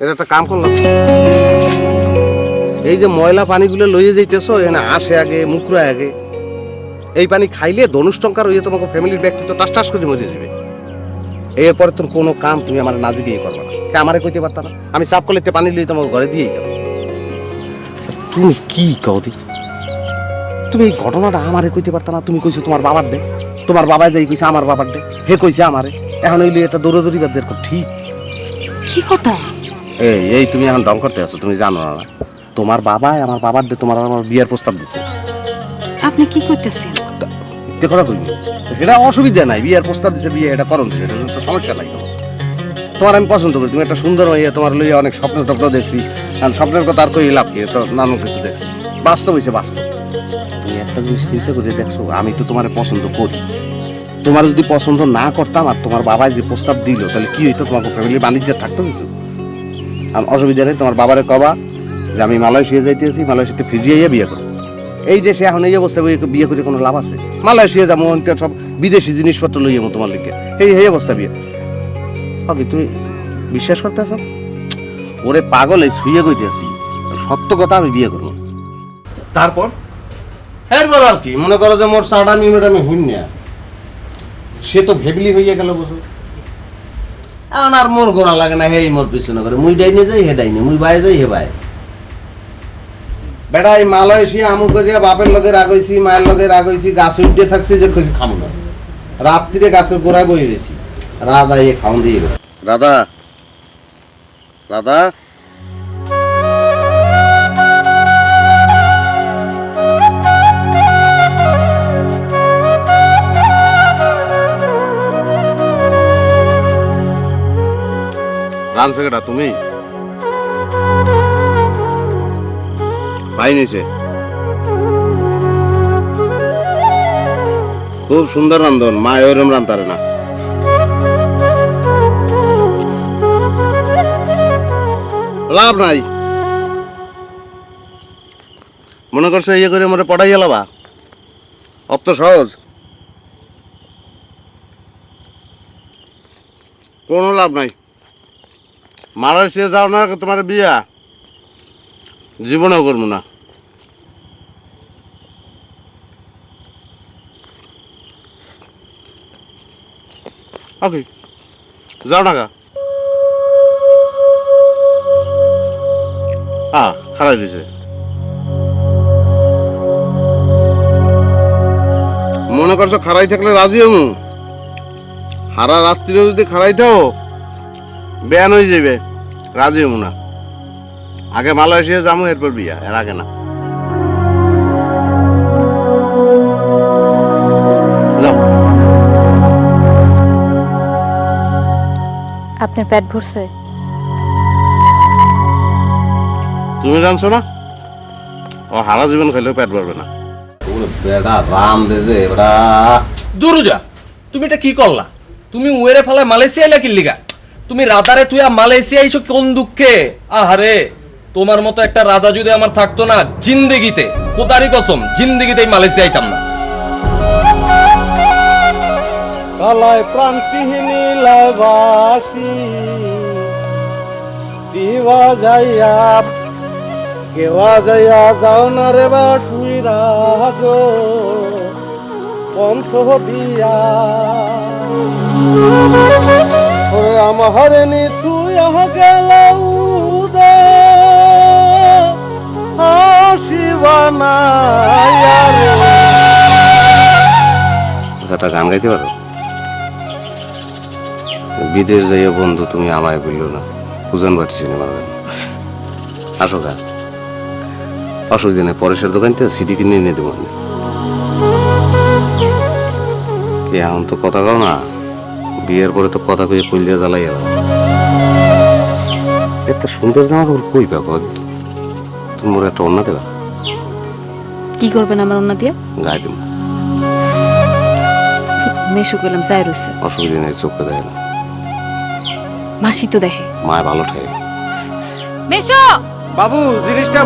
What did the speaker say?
এটা একটা কাম করলাম। এই যে ময়লা পানিগুলো লইয়ে যাইতেছো, এখানে আসে আগে মুখরা আগে। এই পানি খাইলে ধনুষ টঙ্কার হইয়ে তোমাকে ফ্যামিলির ব্যক্তিত্ব টাস টাস করে মরে যাবে। এরপরে তুমি কোনো কাম তুমি আমার নাজি গিয়ে করবে না। কে আমারে কইতে পারতা না? আমি সাফ করলে পানি লিয়ে তোমাকে ঘরে দিয়েই যাব। তুমি কি কদি তুমি এই ঘটনাটা আমারে কইতে পারতা না, তুমি কইছো তোমার বাবার দে। তোমার বাবা যাই কইছে আমার বাবার দে, হে কইছে আমারে। এখন লিয়ে এটা দৌড়াদৌড়ি বাদ ঠিক। কি কথা? এই এই তুমি এখন ডং করতে আছো তুমি জানো না। তোমার বাবাই আমার বাবার তোমার আমার বিয়ের প্রস্তাব দিছে। আপনি কি করতেছেন? মিথ্যে কথা কইবি? এটা অসুবিধা নাই বিয়ের প্রস্তাব দিছে বিয়ে এটা করুন এটা তো সমস্যা নাই। তোমার তোমার আমি পছন্দ করি তুমি একটা সুন্দর হইয়া তোমার লইয়া অনেক স্বপ্ন টপ্ন দেখছি কারণ স্বপ্নের কথা আর কই লাভ কি তো নানান কিছু দেখছি। বাস্তব হয়েছে বাস্তব। তুমি একটা জিনিস চিন্তা করে দেখছ আমি তো তোমার পছন্দ করি। তোমার যদি পছন্দ না করতাম আর তোমার বাবা যে প্রস্তাব দিল তাহলে কি হইতো? তোমার ফ্যামিলি বাণিজ্য থাকতো কিছু? আর অসুবিধা নেই, তোমার বাবারে কবা যে আমি মালয়েশিয়া যাইতেছি, মালয়েশিয়াতে ফিরিয়ে বিয়ে করো। এই দেশে এখন এই অবস্থায় বিয়ে- করে কোনো লাভ আছে? মালয়েশিয়া যাব সব বিদেশি জিনিসপত্র লই যাব তোমার লিখে এই এই অবস্থা বিয়ে। ওকে তুমি বিশ্বাস করতে আছো ওরে পাগল শুয়ে কইতেছি। সত্য কথা আমি বিয়ে করব। তারপর? এরপর আর কি? মনে করো যে মোর সাড়া মিনিট আমি হুইন না। সে তো ভেবলি হইয়া গেল বসে এখন আর মোর গোড়া লাগে না, হেই মোর পিছনে করে। মুই ডাইনে যাই, হে ডাইনে। মুই বাই যাই, হে বাই বেটা, এই মালয়েশিয়া আমু করিয়া বাপের লগে রাগইছি মায়ের লগে রাগইছি গাছ উঠে থাকছি, যে খুশি খামো না। রাত্রিরে গাছের গোড়ায় বই গেছি। রাধা এ খাওন দিয়ে গেছে। রাধা। রাধা? রানছে কেটা তুমি? ভাই নিছে খুব সুন্দর রান্ধন মা ওরম রান্তারে না। লাভ নাই। মনে করছ ইয়ে করে মরে পড়াই গেলাবা অত সহজ। কোনো লাভ নাই। মালয়েশিয়া যাও না, তোমার বিয়া। জীবনেও করব না। ওকে, যাও না গা। আ খারাপ দিছে। মনে করছ খারাই থাকলে রাজি হমু হারা রাত্রিও যদি খারাই থাও বেয়ান হয়ে যাবে রাজি হমু না। আগে মালয়েশিয়া যাব এরপর বিয়া এর আগে না। আপনার পেট ভরছে? তুমি জানছো না? ও হারা জীবন খাইলেও পেট ভরবে না। বেড়া রাম তুমি এটা কি করলা? তুমি উয়েরে ফেলায় মালয়েশিয়া এলা কিল্লিগা তুমি রাদারে তুই মালয়েশিয়া আইছো কোন দুঃখে? আহারে, তোমার মতো একটা রাজা যদি আমার থাকতো না জিন্দেগিতে খোদারি কসম জিন্দেগিতে মালয়েশিয়া আইতাম না। কালায় প্রান্তিহীনী লাবাসি দিবা যাইয়া কেওয়া যাইয়া যাও না রে বাসুই রাজ পন্থ দিয়া। আমার তুই গেল না একটা গান গাইতে পারো? বিদেশ যাইয়া বন্ধু, তুমি আমায় বলল না। পূজন বাটি গান আসো গা। অসুবিধা নেই পরেশের দোকান থেকে সিডি কিনে এনে দেবো। এখন তো কথা কও না। বিয়ের পরে তো কথা কইয়ে কইলে জ্বালাই গেল একটা সুন্দর জামা কাপড় কই পাবো তুমি মোর একটা অন্য দেবা? কি করবেন আমার অন্য দিয়ে? গায়ে দেবো মেশো করলাম যাই রয়েছে অসুবিধা নেই চোখে দেয় না মাসি তো দেখে। মায় ভালো ঠাই মেশো বাবু জিনিসটা